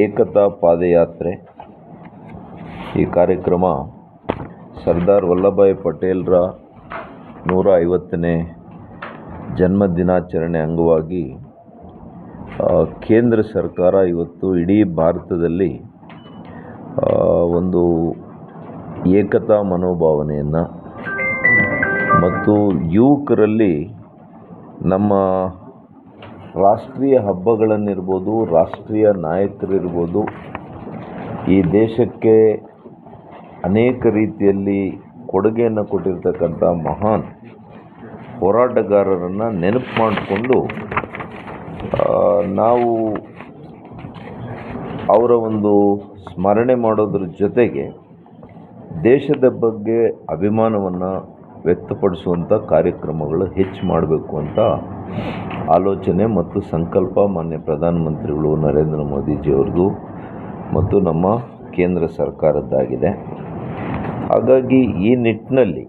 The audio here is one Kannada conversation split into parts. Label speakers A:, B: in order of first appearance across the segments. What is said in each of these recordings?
A: ಏಕತಾ ಪಾದಯಾತ್ರೆ. ಈ ಕಾರ್ಯಕ್ರಮ ಸರ್ದಾರ್ ವಲ್ಲಭಭಾಯಿ ಪಟೇಲರ ನೂರ ಐವತ್ತನೇ ಜನ್ಮ ದಿನಾಚರಣೆ ಅಂಗವಾಗಿ ಕೇಂದ್ರ ಸರ್ಕಾರ ಇವತ್ತು ಇಡೀ ಭಾರತದಲ್ಲಿ ಒಂದು ಏಕತಾ ಮನೋಭಾವನೆಯನ್ನು ಮತ್ತು ಯುವಕರಲ್ಲಿ ನಮ್ಮ ರಾಷ್ಟ್ರೀಯ ಹಬ್ಬಗಳನ್ನಿರ್ಬೋದು, ರಾಷ್ಟ್ರೀಯ ನಾಯಕರಿರ್ಬೋದು, ಈ ದೇಶಕ್ಕೆ ಅನೇಕ ರೀತಿಯಲ್ಲಿ ಕೊಡುಗೆಯನ್ನು ಕೊಟ್ಟಿರ್ತಕ್ಕಂಥ ಮಹಾನ್ ಹೋರಾಟಗಾರರನ್ನು ನೆನಪು ಮಾಡಿಕೊಂಡು ನಾವು ಅವರ ಒಂದು ಸ್ಮರಣೆ ಮಾಡೋದ್ರ ಜೊತೆಗೆ ದೇಶದ ಬಗ್ಗೆ ಅಭಿಮಾನವನ್ನು ವ್ಯಕ್ತಪಡಿಸುವಂಥ ಕಾರ್ಯಕ್ರಮಗಳು ಹೆಚ್ಚು ಮಾಡಬೇಕು ಅಂತ ಆಲೋಚನೆ ಮತ್ತು ಸಂಕಲ್ಪ ಮಾನ್ಯ ಪ್ರಧಾನಮಂತ್ರಿಗಳು ನರೇಂದ್ರ ಮೋದಿಜಿಯವ್ರದ್ದು ಮತ್ತು ನಮ್ಮ ಕೇಂದ್ರ ಸರ್ಕಾರದ್ದಾಗಿದೆ. ಹಾಗಾಗಿ ಈ ನಿಟ್ಟಿನಲ್ಲಿ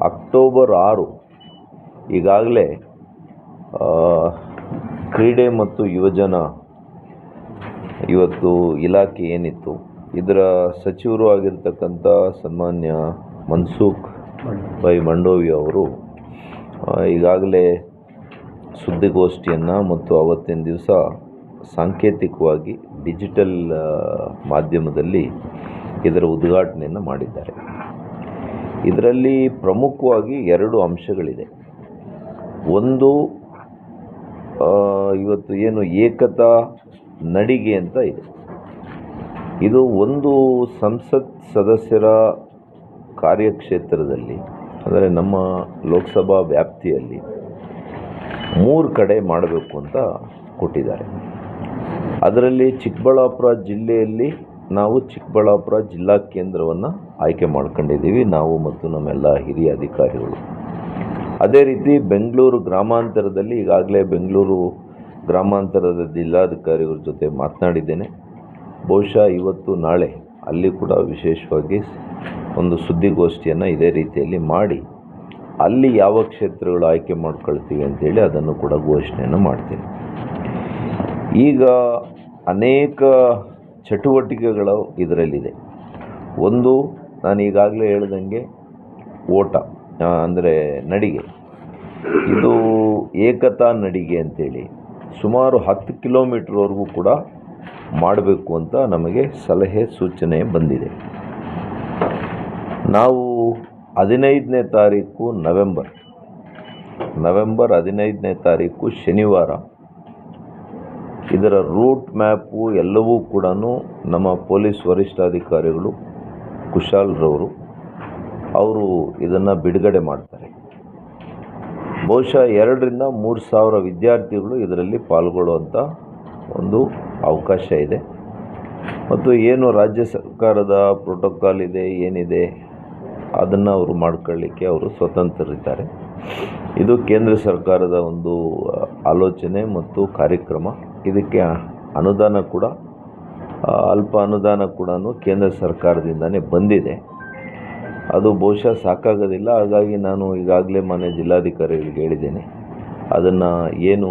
A: ಅಕ್ಟೋಬರ್ ಆರು ಈಗಾಗಲೇ ಕ್ರೀಡೆ ಮತ್ತು ಯುವಜನ ಇವತ್ತು ಇಲಾಖೆ ಏನಿತ್ತು ಇದರ ಸಚಿವರು ಆಗಿರ್ತಕ್ಕಂಥ ಸನ್ಮಾನ್ಯ ಮನ್ಸುಖ್ ಬೈ ಮಂಡೋವಿ ಅವರು ಈಗಾಗಲೇ ಸುದ್ದಿಗೋಷ್ಠಿಯನ್ನು ಮತ್ತು ಅವತ್ತಿನ ದಿವಸ ಸಾಂಕೇತಿಕವಾಗಿ ಡಿಜಿಟಲ್ ಮಾಧ್ಯಮದಲ್ಲಿ ಇದರ ಉದ್ಘಾಟನೆಯನ್ನು ಮಾಡಿದ್ದಾರೆ. ಇದರಲ್ಲಿ ಪ್ರಮುಖವಾಗಿ ಎರಡು ಅಂಶಗಳಿದೆ. ಒಂದು ಇವತ್ತು ಏನು ಏಕತಾ ನಡಿಗೆ ಅಂತ ಇದೆ. ಇದು ಒಂದು ಸಂಸತ್ ಸದಸ್ಯರ ಕಾರ್ಯಕ್ಷೇತ್ರದಲ್ಲಿ, ಅಂದರೆ ನಮ್ಮ ಲೋಕಸಭಾ ವ್ಯಾಪ್ತಿಯಲ್ಲಿ ಮೂರು ಕಡೆ ಮಾಡಬೇಕು ಅಂತ ಕೊಟ್ಟಿದ್ದಾರೆ. ಅದರಲ್ಲಿ ಚಿಕ್ಕಬಳ್ಳಾಪುರ ಜಿಲ್ಲೆಯಲ್ಲಿ ನಾವು ಚಿಕ್ಕಬಳ್ಳಾಪುರ ಜಿಲ್ಲಾ ಕೇಂದ್ರವನ್ನು ಆಯ್ಕೆ ಮಾಡ್ಕೊಂಡಿದ್ದೀವಿ. ನಾವು ಮತ್ತು ನಮ್ಮೆಲ್ಲ ಹಿರಿಯ ಅಧಿಕಾರಿಗಳು. ಅದೇ ರೀತಿ ಬೆಂಗಳೂರು ಗ್ರಾಮಾಂತರದಲ್ಲಿ ಈಗಾಗಲೇ ಬೆಂಗಳೂರು ಗ್ರಾಮಾಂತರದ ಜಿಲ್ಲಾಧಿಕಾರಿಗಳ ಜೊತೆ ಮಾತನಾಡಿದ್ದೇನೆ. ಬಹುಶಃ ಇವತ್ತು ನಾಳೆ ಅಲ್ಲಿ ಕೂಡ ವಿಶೇಷವಾಗಿ ಒಂದು ಸುದ್ದಿಗೋಷ್ಠಿಯನ್ನು ಇದೇ ರೀತಿಯಲ್ಲಿ ಮಾಡಿ ಅಲ್ಲಿ ಯಾವ ಕ್ಷೇತ್ರಗಳು ಆಯ್ಕೆ ಮಾಡ್ಕೊಳ್ತೀವಿ ಅಂತೇಳಿ ಅದನ್ನು ಕೂಡ ಘೋಷಣೆಯನ್ನು ಮಾಡ್ತೀನಿ. ಈಗ ಅನೇಕ ಚಟುವಟಿಕೆಗಳು ಇದರಲ್ಲಿದೆ. ಒಂದು, ನಾನು ಈಗಾಗಲೇ ಹೇಳ್ದಂಗೆ ಓಟ ಅಂದರೆ ನಡಿಗೆ. ಇದು ಏಕತಾ ನಡಿಗೆ ಅಂತೇಳಿ ಸುಮಾರು ಹತ್ತು ಕಿಲೋಮೀಟ್ರ್ವರೆಗೂ ಕೂಡ ಮಾಡಬೇಕು ಅಂತ ನಮಗೆ ಸಲಹೆ ಸೂಚನೆ ಬಂದಿದೆ. ನಾವು ಹದಿನೈದನೇ ತಾರೀಕು ನವೆಂಬರ್. ನವೆಂಬರ್ ಹದಿನೈದನೇ ತಾರೀಕು ಶನಿವಾರ. ಇದರ ರೂಟ್ ಮ್ಯಾಪು ಎಲ್ಲವೂ ಕೂಡ ನಮ್ಮ ಪೊಲೀಸ್ ವರಿಷ್ಠಾಧಿಕಾರಿಗಳು ಕುಶಾಲ್ರವರು, ಅವರು ಇದನ್ನು ಬಿಡುಗಡೆ ಮಾಡ್ತಾರೆ. ಬಹುಶಃ ಎರಡರಿಂದ ಮೂರು ಸಾವಿರ ವಿದ್ಯಾರ್ಥಿಗಳು ಇದರಲ್ಲಿ ಪಾಲ್ಗೊಳ್ಳುವಂಥ ಒಂದು ಅವಕಾಶ ಇದೆ. ಮತ್ತು ಏನು ರಾಜ್ಯ ಸರ್ಕಾರದ ಪ್ರೋಟೋಕಾಲ್ ಇದೆ, ಏನಿದೆ? ಅದನ್ನು ಅವರು ಮಾಡ್ಕೊಳ್ಳಿಕ್ಕೆ ಅವರು ಸ್ವತಂತ್ರರಿದ್ದಾರೆ. ಇದು ಕೇಂದ್ರ ಸರ್ಕಾರದ ಒಂದು ಆಲೋಚನೆ ಮತ್ತು ಕಾರ್ಯಕ್ರಮ. ಇದಕ್ಕೆ ಅನುದಾನ ಕೂಡ ಅಲ್ಪ ಅನುದಾನ ಕೂಡ ಕೇಂದ್ರ ಸರ್ಕಾರದಿಂದನೇ ಬಂದಿದೆ. ಅದು ಬಹುಶಃ ಸಾಕಾಗೋದಿಲ್ಲ. ಹಾಗಾಗಿ ನಾನು ಈಗಾಗಲೇ ಮನೆ ಜಿಲ್ಲಾಧಿಕಾರಿಗಳಿಗೆ ಹೇಳಿದ್ದೇನೆ. ಅದನ್ನು ಏನು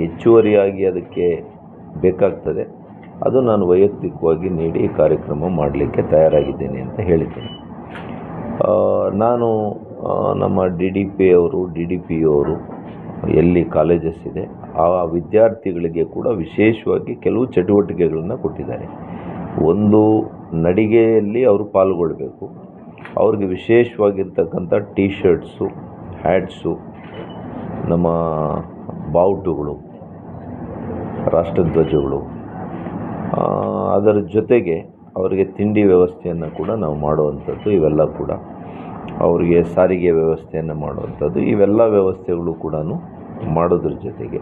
A: ಹೆಚ್ಚುವರಿಯಾಗಿ ಅದಕ್ಕೆ ಬೇಕಾಗ್ತದೆ, ಅದು ನಾನು ವೈಯಕ್ತಿಕವಾಗಿ ನೀಡಿ ಕಾರ್ಯಕ್ರಮ ಮಾಡಲಿಕ್ಕೆ ತಯಾರಾಗಿದ್ದೇನೆ ಅಂತ ಹೇಳಿದ್ದೇನೆ. ನಾನು ನಮ್ಮ ಡಿ ಡಿ ಪಿ ಅವರು, ಡಿ ಡಿ ಪಿ ಅವರು ಎಲ್ಲಿ ಕಾಲೇಜಸ್ ಇದೆ, ಆ ವಿದ್ಯಾರ್ಥಿಗಳಿಗೆ ಕೂಡ ವಿಶೇಷವಾಗಿ ಕೆಲವು ಚಟುವಟಿಕೆಗಳನ್ನು ಕೊಟ್ಟಿದ್ದಾರೆ. ಒಂದು ನಡಿಗೆಯಲ್ಲಿ ಅವರು ಪಾಲ್ಗೊಳ್ಬೇಕು. ಅವ್ರಿಗೆ ವಿಶೇಷವಾಗಿರ್ತಕ್ಕಂಥ ಟೀ ಶರ್ಟ್ಸು ಹ್ಯಾಟ್ಸು, ನಮ್ಮ ಬಾವುಟುಗಳು, ರಾಷ್ಟ್ರಧ್ವಜಗಳು ಅದರ ಜೊತೆಗೆ ಅವರಿಗೆ ತಿಂಡಿ ವ್ಯವಸ್ಥೆಯನ್ನು ಕೂಡ ನಾವು ಮಾಡುವಂಥದ್ದು, ಇವೆಲ್ಲ ಕೂಡ. ಅವರಿಗೆ ಸಾರಿಗೆ ವ್ಯವಸ್ಥೆಯನ್ನು ಮಾಡುವಂಥದ್ದು, ಇವೆಲ್ಲ ವ್ಯವಸ್ಥೆಗಳು ಕೂಡ ಮಾಡೋದ್ರ ಜೊತೆಗೆ.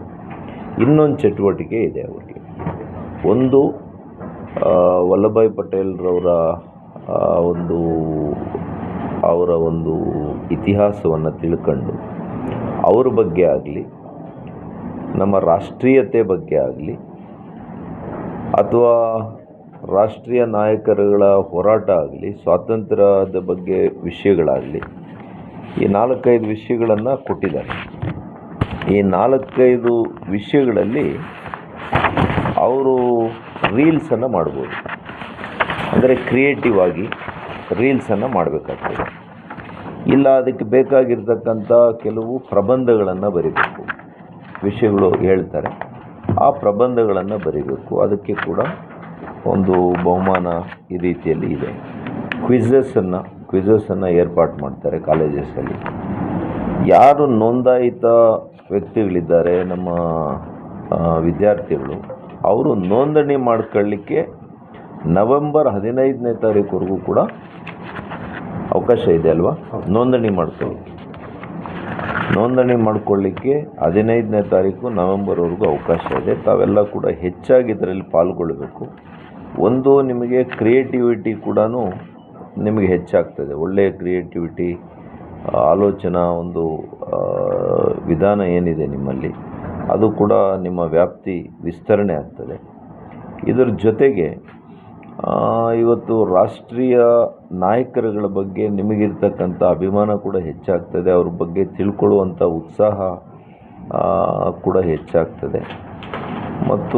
A: ಇನ್ನೊಂದು ಚಟುವಟಿಕೆ ಇದೆ ಅವರಿಗೆ. ಒಂದು ವಲ್ಲಭಾಯಿ ಪಟೇಲ್ರವರ ಒಂದು, ಅವರ ಒಂದು ಇತಿಹಾಸವನ್ನು ತಿಳ್ಕೊಂಡು, ಅವ್ರ ಬಗ್ಗೆ ಆಗಲಿ, ನಮ್ಮ ರಾಷ್ಟ್ರೀಯತೆ ಬಗ್ಗೆ ಆಗಲಿ, ಅಥವಾ ರಾಷ್ಟ್ರೀಯ ನಾಯಕರುಗಳ ಹೋರಾಟ ಆಗಲಿ, ಸ್ವಾತಂತ್ರ್ಯದ ಬಗ್ಗೆ ವಿಷಯಗಳಾಗಲಿ, ಈ ನಾಲ್ಕೈದು ವಿಷಯಗಳನ್ನು ಕೊಟ್ಟಿದ್ದಾರೆ. ಈ ನಾಲ್ಕೈದು ವಿಷಯಗಳಲ್ಲಿ ಅವರು ರೀಲ್ಸನ್ನು ಮಾಡ್ಬೋದು. ಅಂದರೆ ಕ್ರಿಯೇಟಿವ್ ಆಗಿ ರೀಲ್ಸನ್ನು ಮಾಡಬೇಕಾಗ್ತದೆ. ಇಲ್ಲ, ಅದಕ್ಕೆ ಬೇಕಾಗಿರ್ತಕ್ಕಂಥ ಕೆಲವು ಪ್ರಬಂಧಗಳನ್ನು ಬರಿಬೇಕು. ವಿಷಯಗಳು ಹೇಳ್ತಾರೆ. ಆ ಪ್ರಬಂಧಗಳನ್ನು ಬರಿಬೇಕು. ಅದಕ್ಕೆ ಕೂಡ ಒಂದು ಬಹುಮಾನ ಈ ರೀತಿಯಲ್ಲಿ ಇದೆ. ಕ್ವಿಝಸನ್ನು ಕ್ವಿಝಸನ್ನು ಏರ್ಪಾಟ್ ಮಾಡ್ತಾರೆ ಕಾಲೇಜಸಲ್ಲಿ ಯಾರು ನೋಂದಾಯಿತ ವ್ಯಕ್ತಿಗಳಿದ್ದಾರೆ, ನಮ್ಮ ವಿದ್ಯಾರ್ಥಿಗಳು, ಅವರು ನೋಂದಣಿ ಮಾಡ್ಕೊಳ್ಳಿಕ್ಕೆ ನವೆಂಬರ್ ಹದಿನೈದನೇ ತಾರೀಕುವರೆಗೂ ಕೂಡ ಅವಕಾಶ ಇದೆ ಅಲ್ವಾ? ನೋಂದಣಿ ಮಾಡ್ಕೊಳ್ಳಿ ನೋಂದಣಿ ಮಾಡ್ಕೊಳ್ಳಿಕ್ಕೆ ಹದಿನೈದನೇ ತಾರೀಕು ನವೆಂಬರ್ವರೆಗೂ ಅವಕಾಶ ಇದೆ. ತಾವೆಲ್ಲ ಕೂಡ ಹೆಚ್ಚಾಗಿ ಇದರಲ್ಲಿ ಪಾಲ್ಗೊಳ್ಳಬೇಕು. ಒಂದು ನಿಮಗೆ ಕ್ರಿಯೇಟಿವಿಟಿ ಕೂಡ ನಿಮಗೆ ಹೆಚ್ಚಾಗ್ತದೆ. ಒಳ್ಳೆಯ ಕ್ರಿಯೇಟಿವಿಟಿ ಆಲೋಚನಾ ಒಂದು ವಿಧಾನ ಏನಿದೆ ನಿಮ್ಮಲ್ಲಿ, ಅದು ಕೂಡ ನಿಮ್ಮ ವ್ಯಾಪ್ತಿ ವಿಸ್ತರಣೆ ಆಗ್ತದೆ. ಇದರ ಜೊತೆಗೆ ಇವತ್ತು ರಾಷ್ಟ್ರೀಯ ನಾಯಕರುಗಳ ಬಗ್ಗೆ ನಿಮಗಿರ್ತಕ್ಕಂಥ ಅಭಿಮಾನ ಕೂಡ ಹೆಚ್ಚಾಗ್ತದೆ. ಅವ್ರ ಬಗ್ಗೆ ತಿಳ್ಕೊಳ್ಳುವಂಥ ಉತ್ಸಾಹ ಕೂಡ ಹೆಚ್ಚಾಗ್ತದೆ. ಮತ್ತು